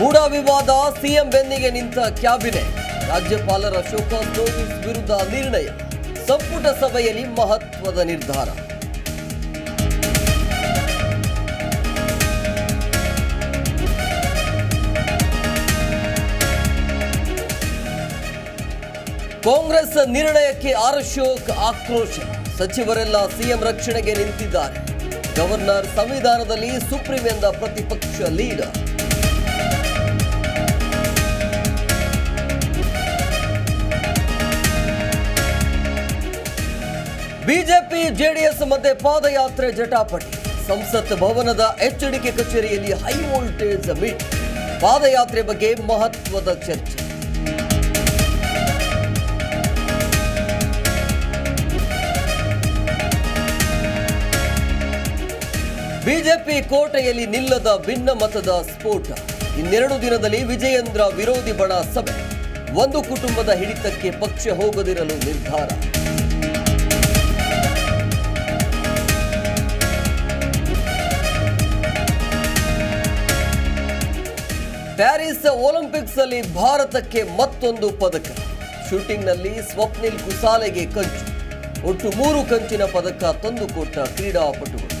ಮೂಡ ವಿವಾದ ಸಿಎಂ ಬೆನ್ನಿಗೆ ನಿಂತ ಕ್ಯಾಬಿನೆಟ್. ರಾಜ್ಯಪಾಲರ ಅಶೋಕ ನೋಟಿಸ್ ವಿರುದ್ಧ ನಿರ್ಣಯ. ಸಂಪುಟ ಸಭೆಯಲ್ಲಿ ಮಹತ್ವದ ನಿರ್ಧಾರ. ಕಾಂಗ್ರೆಸ್ ನಿರ್ಣಯಕ್ಕೆ ಆರ್ ಅಶೋಕ್ ಆಕ್ರೋಶ. ಸಚಿವರೆಲ್ಲ ಸಿಎಂ ರಕ್ಷಣೆಗೆ ನಿಂತಿದ್ದಾರೆ. ಗವರ್ನರ್ ಸಂವಿಧಾನದಲ್ಲಿ ಸುಪ್ರೀಂ ಎಂದ ಪ್ರತಿಪಕ್ಷ ಲೀಡರ್. ಬಿಜೆಪಿ, ಜೆಡಿಎಸ್ ಮಧ್ಯೆ ಪಾದಯಾತ್ರೆ ಜಟಾಪಟಿ. ಸಂಸತ್ ಭವನದ ಎಚ್ಡಿಕೆ ಕಚೇರಿಯಲ್ಲಿ ಹೈ ವೋಲ್ಟೇಜ್ ಮೀಟ್. ಪಾದಯಾತ್ರೆ ಬಗ್ಗೆ ಮಹತ್ವದ ಚರ್ಚೆ. ಬಿಜೆಪಿ ಕೋಟೆಯಲ್ಲಿ ನಿಲ್ಲದ ಭಿನ್ನಮತದ ಸ್ಫೋಟ. ಇನ್ನೆರಡು ದಿನದಲ್ಲಿ ವಿಜಯೇಂದ್ರ ವಿರೋಧಿ ಬಣ ಸಭೆ. ಒಂದು ಕುಟುಂಬದ ಹಿಡಿತಕ್ಕೆ ಪಕ್ಷ ಹೋಗದಿರಲು ನಿರ್ಧಾರ. ಪ್ಯಾರಿಸ್ ಒಲಿಂಪಿಕ್ಸ್ ಅಲ್ಲಿ ಭಾರತಕ್ಕೆ ಮತ್ತೊಂದು ಪದಕ. ಶೂಟಿಂಗ್ನಲ್ಲಿ ಸ್ವಪ್ನಿಲ್ ಕುಸಾಲೆಗೆ ಕಂಚು. ಒಟ್ಟು ಮೂರು ಕಂಚಿನ ಪದಕ ತಂದುಕೊಟ್ಟ ಕ್ರೀಡಾಪಟುಗಳು.